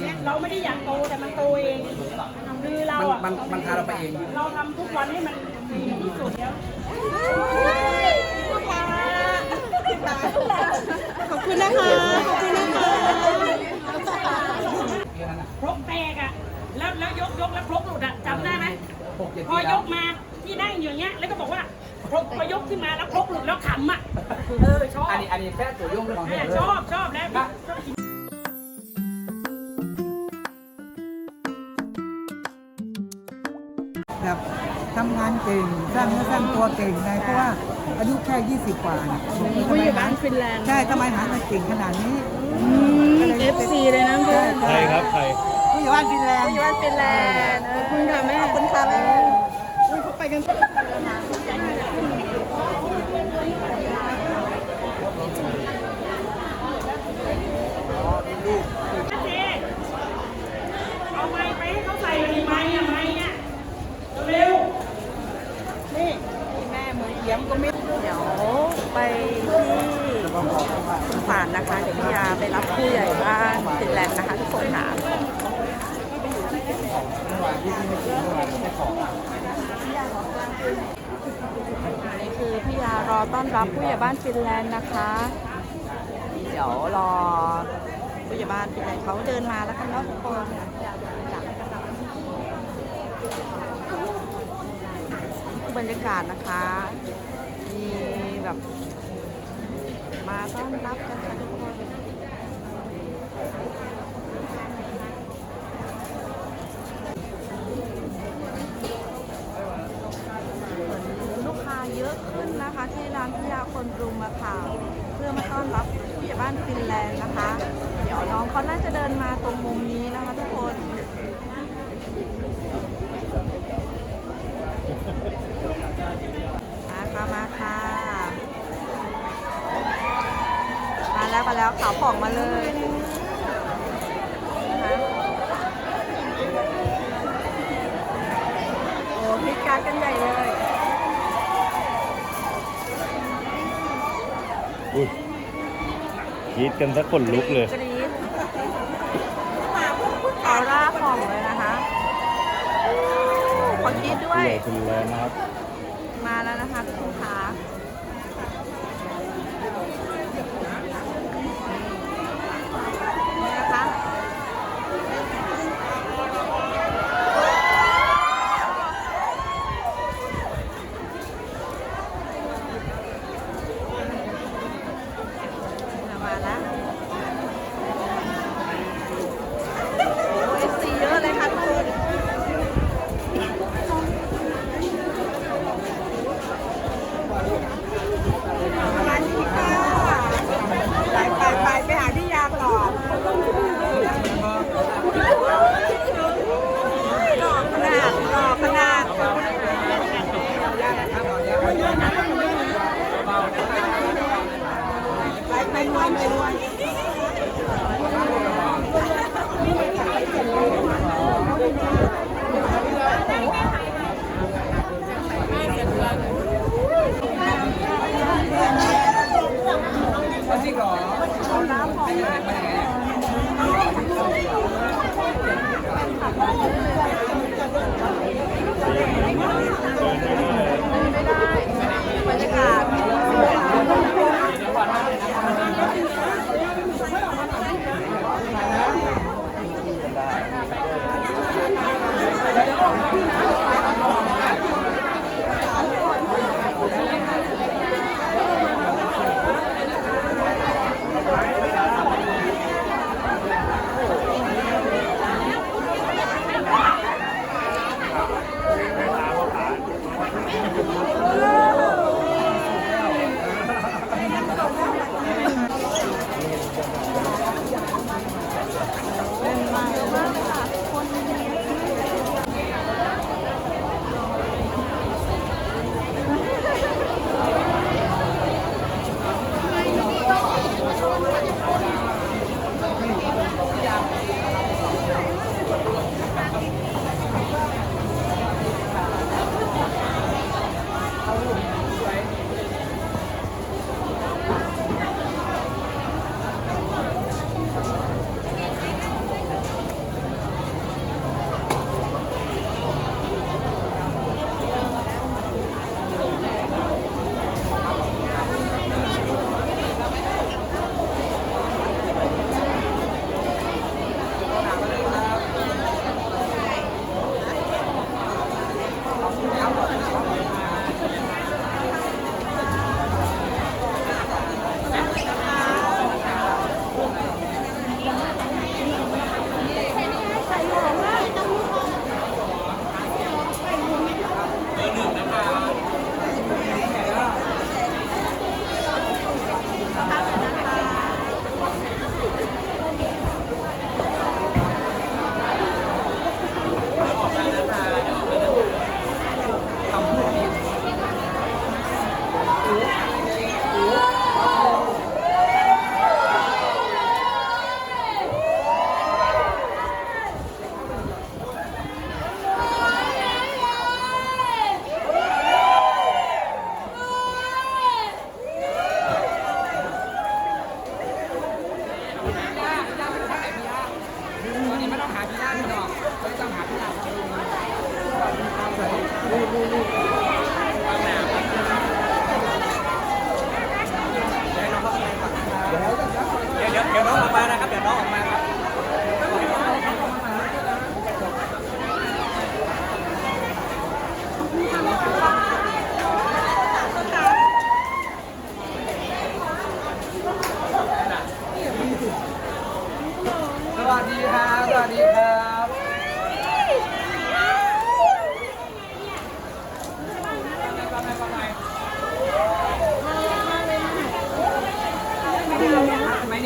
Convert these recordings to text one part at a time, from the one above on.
เนี่ยเราไม่ได้อยากโตแต่มันโตเองคือเรามันอะมันมันพาเราไปเอง เราทำทุกวันให้มันดีที่สุดแล้วขอบคุณนะคะ ขอบคุณนะคะพรกแตกอะ แล้วแล้วยกยกแล้วพรกหลุดอะจำได้ไหมหกเจ็ดพปีอแล้ยวกมาที่นั่งอยู่อย่างเงี้ย แล้วก็บอกว่าพรกพอยกขึ้นมาแล้วพรกหลุดแล้วขำอะ เออชอบ อันนี้อันนี้แค่ตัวโยงเรื่องของเอเธออเลยชอบชอบแล้ว แบบทำงานเก่งสร้างเนื้อสร้างตัวเก่งไงเพราะว่าอายุแค่ 20 กว่าน่ะผู้อยู่บ้านฟินแลนด์ใช่ทำไมหาเงินเก่งขนาดนี้เอฟซีเลยนะเพื่อนใครครับใครผู้อยู่บ้านฟินแลนด์ผู้อยู่บ้านฟินแลนด์ขอบคุณค่ะแม่ขอบคุณค่ะแม่อุ้ยเขาไปกันเจ๊เอาไม้ไปให้เขาใส่ดีไหมอะไม้เนี่ยเร็ว นี่แม่มือเยี่ยมก็ไม่เดี๋ยวไปที่สุสานนะคะ เดี๋ยวพี่ยาไปรับผู้ใหญ่บ้านฟินแลนด์นะคะทุกคนค่ะนี่คือพี่ยารอต้อนรับผู้ใหญ่บ้านฟินแลนด์นะคะ เดี๋ยวรอผู้ใหญ่บ้านฟินแลนด์เขาเดินมาแล้วกันเนาะทุกคน รรยากาศนะคะ มีแบบ มาต้อนรับกันค่ะทุกคนลูกค้าเยอะขึ้นนะคะที่ร้านพิยาคนรุมอะค่ะเพื่อมาต้อนรับผู้ใหญ่บ้านฟินแลนด์นะคะ เดี๋ยวน้องเขาน่าจะเดินมาตรงมุมนี้นะคะทุกคนมาค่ะมาค่ะ มาแล้วมาแล้วขาวผ่องมาเลยนะคะโอ้พิการดกันใหญ่เลยอุ้ยกรีดกันสักคนลุกเลยกรี๊ดออร่าผ่องเลยนะคะขอกรี๊ดด้วยใหญ่คุณแล้วนะครับ มาแล้วนะคะทุกคนคะนี่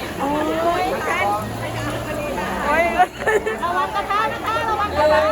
ระวังกระทะนะคะระวังกระทะ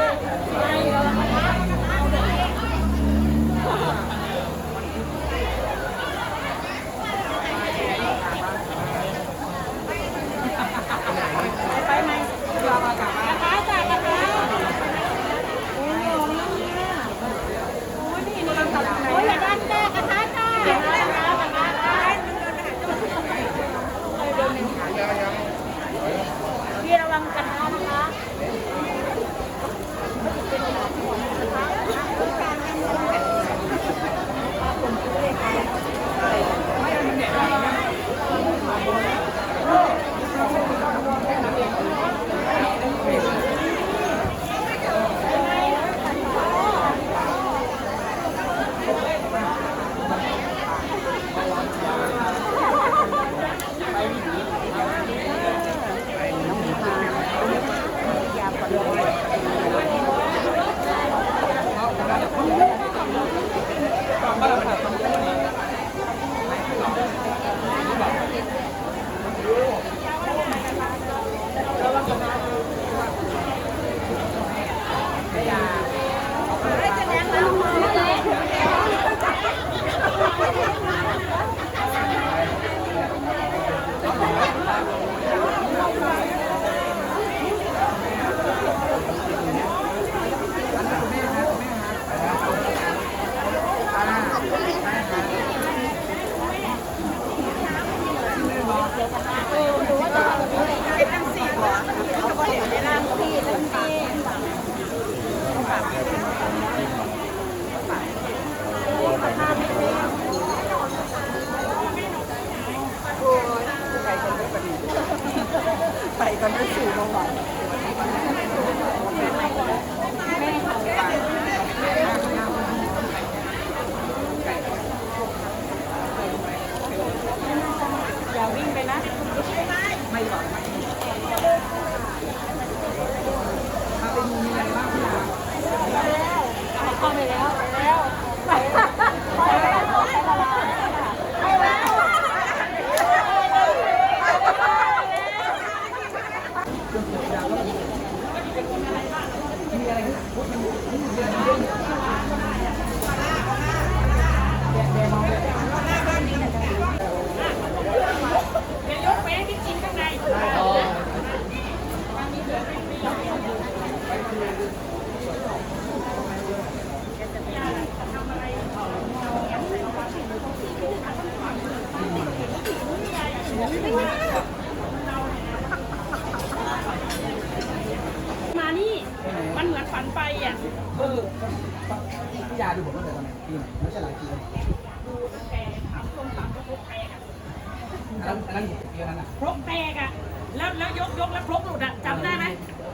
นนั้นอันนั้นปีนั้นอะครกแตกอะแล้วแล้วยกยกแล้วครกหลุดอะจำได้ไหม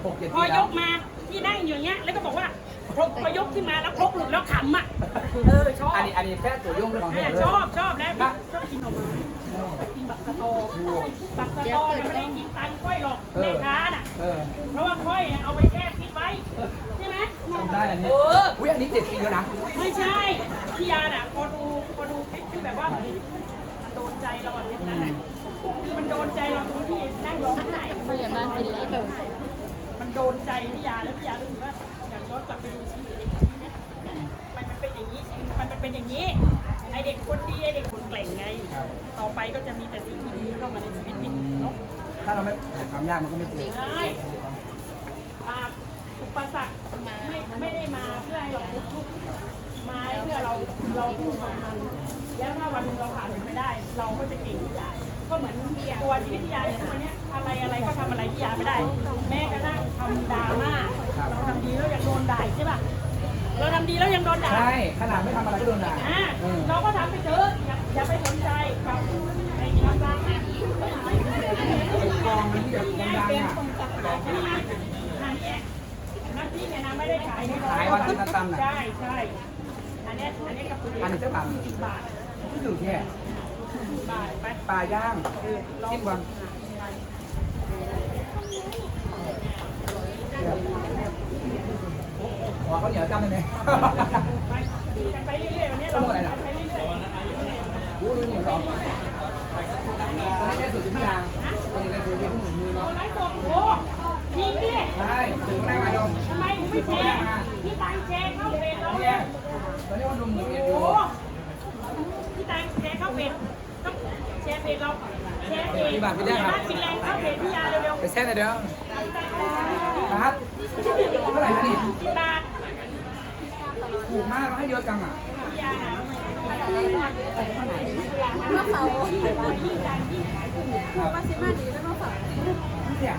หกเจ็ดพปีอแล้ยวกมาที่นั่งอยู่อย่างเงี้ย แล้วก็บอกว่าครกพอยกขึ้นมาแล้วครกหลุดแล้วขำอะเออชอบอันนี้อันนี้แค่ตัวโยงเรื่องของเอเหอตุเลยชอบชอบแล้วชอบกินหน่อไม้กินบักกะโตบักกะโตเนี่ยไม่ได้กินตันค่อยหรอกแม่ค้าน่ะ เออเพราะว่าค่อยเนี่ยเอาไปแช่ฟิตไว้ ใช่ไหม ทำได้อันนี้เอออุ้ยอันนี้เจ็ดปีแล้วนะ ไม่ใช่พี่ยาน่ะพอดูพอดูคลิปที่แบบว่าโดน ใจเราอะเนี่ยนั่นแหละคือมันโดนใจเราตรงที่นั่งร้องไห้พยาบาลเป็นไรมันโดนใจพี่ยาแล้วพี่ยารู้สึกว่าอยากย้อนกลับไปดูชีวิตเด็กคนนี้มันมันเป็นอย่างนี้มันมันเป็นอย่างนี้ไอเด็กคนดีไอเด็กคนเกล่งไง ต่อไปก็จะมีแต่สิ่งที่ดีเข้ามาในชีวิตพี่เนาะถ้าเราไม่ความยากมันก็ไม่เกิดใช่อ่าอุปสรรคไม่ไม่ได้มาเพื่อให้เราทุกข์มาเพื่อเราเราพูดมัน แล้วถ้าวันหนึงเราผ่านมันไม่ได้ เราก็จะเก่งที่ยาก็เหมือนตัวชีวิตที่ยาเนี่ยทุกวันเนี้ยอะไรอะไรก็ทำอะไรที่ยาไม่ได้ แม้กระทั่งทำดราม่าเราทำดีแล้วยังโดนด่าอีกใช่ป่ะเราทำดีแล้วยังโดนด่า ใช่ ขนาดไม่ทำอะไรก็โดนด่าอ่าเออเราก็ทำไปเถอะอย่าอย่าไปสนใจกับไอ้ความรักนะกองมันที่แบบดังๆอะอันเนี้ยน้ำพริกเนี่ยนะไม่ได้ขายในขายวันละตันๆน่ะใช่ใช่อันเนี้ยอันเนี้ยกับอันนี้เจ้าบ่าวสิบบาท ก็อยู่แค่ปลาย่างจิ้มก่อนขอเขาเหนียวจ้ำได้ไหมไปเรื่อยๆวันนี้เราอะไรนะรู้รู้เหนียวหตอนนี้ได้สุดทุกอย่างอนนี้ได้สุดที่ผู้หญิงมือเนาะไล่ตบโอ้ยิงดิใช่ถึงแม่มาโยมทำไมไม่แชร์ที่ตังแชร์เข้าเวรแล้วเนี่ตอนนี้ว่าดูมือเอ็อยู่ ร์เข้าเพจต้องแชร์เพจเราแชร์เพจบ้านฟินแลนด์เข้าเพจพี่ยาเร็วไปแซ่แต่เดี๋ยวครับเท่าไหร่นี่ๆพี่ตาถูกมากให้เยอะจังอะพี่ยานะมาสิมาดีแล้วมาฝากเสียง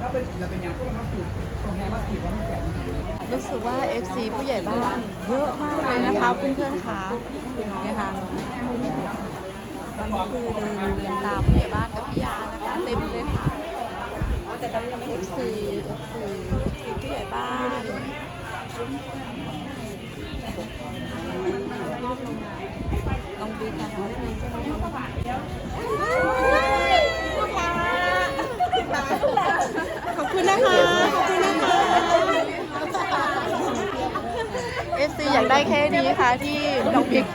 ถ้าเป็นเราเป็นอย่างพวกมันถูกตรงแค่ว่าถูกว่ามันแข็งรู้สึกว่า FC ผู้ใหญ่บ้านเยอะมากเลยนะคะเพื่อนๆค่ะเนี่ยค่ะต อนนี้คือเดินเดินตามผู้ใหญ่บ้านกับพี่ยานะคะเต็มเลยค่ะ FC FC ผู้ใหญ่บ้านลองดูกันนะขอบคุณนะคะ ขอบคุณนะคะ FC อยากได้แค่นี้ค่ะที่น้องบิ๊ก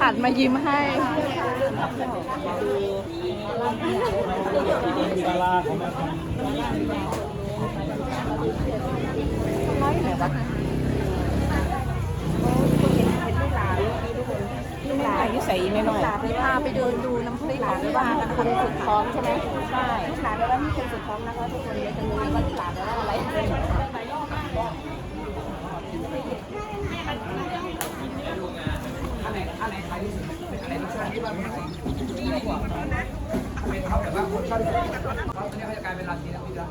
หันมายิ้มให้ ดาราเขามาทร้อยไหนวะลูกหลายู่ใส่ไม่น้อยหลาไปพาไปเดินดูน้ำพริกของที่านนสุดท้องใช่ไหมใช่ลูกหลานแปลว่ามีคนสุดท้องนะคะทุกคนเลยจะรู้ว่าลูกหลานแปลว่าอะไร อันไหนอันไหนขายที่สุดอันไหนรสชาติที่ว่าไม่ขายดีกว่าเป็นเขาแบบว่าคนชอบเขาตอนนี้เขาจะกลายเป็นราชินีแล้วพี่ละ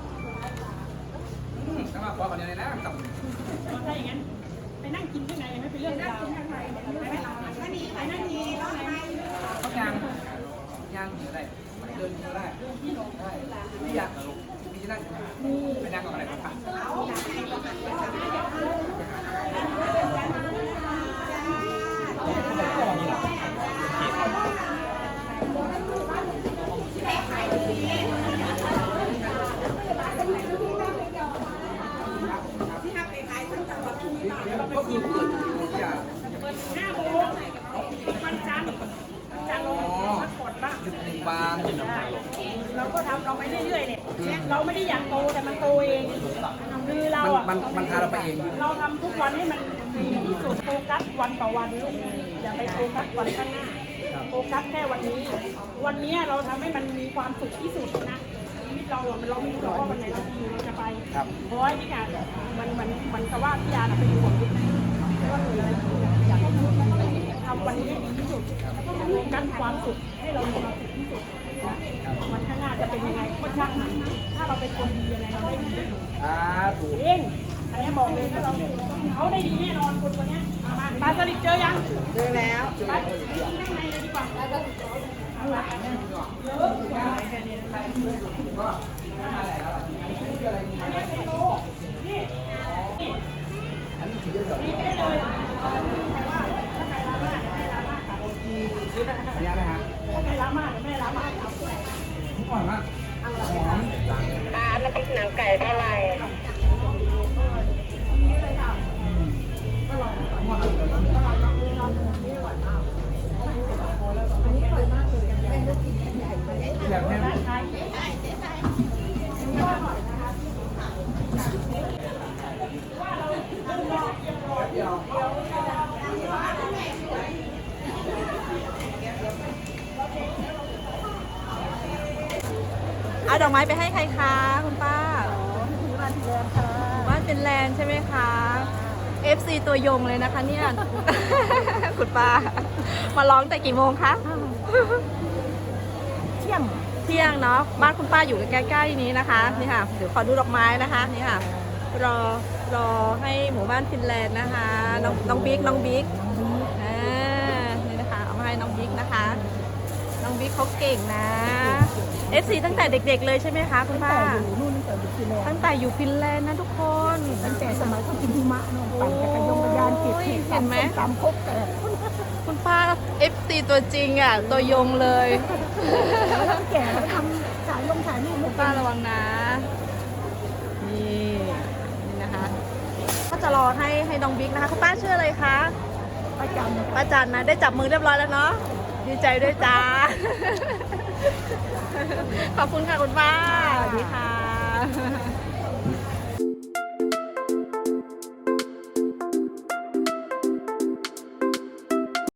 ถ้ามาขอคนเดียวเลยนะตับถ้าอย่างนั้นไปนั่งกินข้างในไม่เป็นเรื่องราวไปนั่งกินไปนั่งกินข้างในเขายางยางอยู่ได้เดินอยู่ได้ได้พี่อยากพี่จะนั่งไปนั่งกับอะไรก็ผ่านก็คือเปิดอยาก เปิดห้าโมงวันจันทร์วันจันทร์เราพักผ่อนบ้าง หนึ่งบาง เราก็ทำเราไปเรื่อยๆเนี่ยเราไม่ได้อยากโตแต่มันโตเองคือเราอะมันมันพาเราไปเอง เราทำทุกวันให้มันดีที่สุดโฟกัสวันต่อวันลูกอย่าไปโฟกัสวันข้างหน้าโฟกัสแค่วันนี้ วันนี้เราทำให้มันมีความสุขที่สุดนะชีวิตเราอะมันเราไม่รู้หรอกว่าวันไหนเราดีเราจะไปครับเพราะว่านี่ค่ะมันมันมันกับว่าพี่ยาน่ะเป็นห่วงลูกไม่ว่าเกิดอะไรขึ้นนะอยากให้ลูกทำวันนี้ให้ดีที่สุดโฟกัสความสุขให้เรามีความสุขที่สุดนะ วันข้างหน้าจะเป็นยังไงก็ช่างมันถ้าเราเป็นคนดียังไงเราได้ดีที่สุดอ่าถูกเองอันนี้บอกเลยถ้าเราเขาได้ดีแน่นอนคนคนนี้เอามาปลาสลิดเจอยังเจอแล้วไปข้างในเลยดีกว่าเอาละเยอะอันนี้เป็นโลนี่นี่นี่ได้เลยแต่ว่าถ้าใครล้างมากเดี๋ยวแม่ล้างมากค่ะอันนี้นะฮะถ้าใครล้างมากเดี๋ยวแม่ล้างมากเอาหอมมากหอมปลาน้ำพริกหนังไก่เท่าไหร่ แบบนี้ ใช่ เอาดอก ไม้ไปให้ใครคะคุณป้าบ้านเป็นแลนด์ค่ะบ้านเป็นแลนด์ใช่ไหมคะ FC ตัวยงเลยนะคะเนี่ยคุณป้า มาร้องแต่กี่โมงคะเที่ยงเที่ยงเนาะบ้านคุณป้าอยู่ใกล้ๆนี้นะคะนี่ค่ะเดี๋ยวขอดูดอกไม้นะคะนี่ค่ะรอรอให้หมู่บ้านฟินแลนด์นะคะน้องน้องบิ๊กน้องบิ๊กอ่านี่นะคะเอามาให้น้องบิ๊กนะคะ น้องบิ๊กเขาเก่งนะ เอสซีตั้งแต่เด็ก ๆ เลยใช่ไหมคะคุณป้าตั้งแต่อยู่ฟินแลนด์นะทุกคน ตั้งแต่สมัยเขากินหิมะเนาะปั่นจักรยานยานเก็บเห็ดเห็นไหม ตามคกแต่คุณป้าเอสซีตัวจริงอะ ตัวยงเลย แก่แล้วทำขายลงขายนี่คุณป้าระวังนะ นี่นี่นะคะ ก็จะรอให้ให้น้องบิ๊กนะคะ คุณป้าชื่ออะไรคะ ปราจำป้าจันนะ ได้จับมือเรียบร้อยแล้วเนาะ ดีใจด้วยจ้า ขอบคุณค่ะคุณป้าสวัสดีค่ะ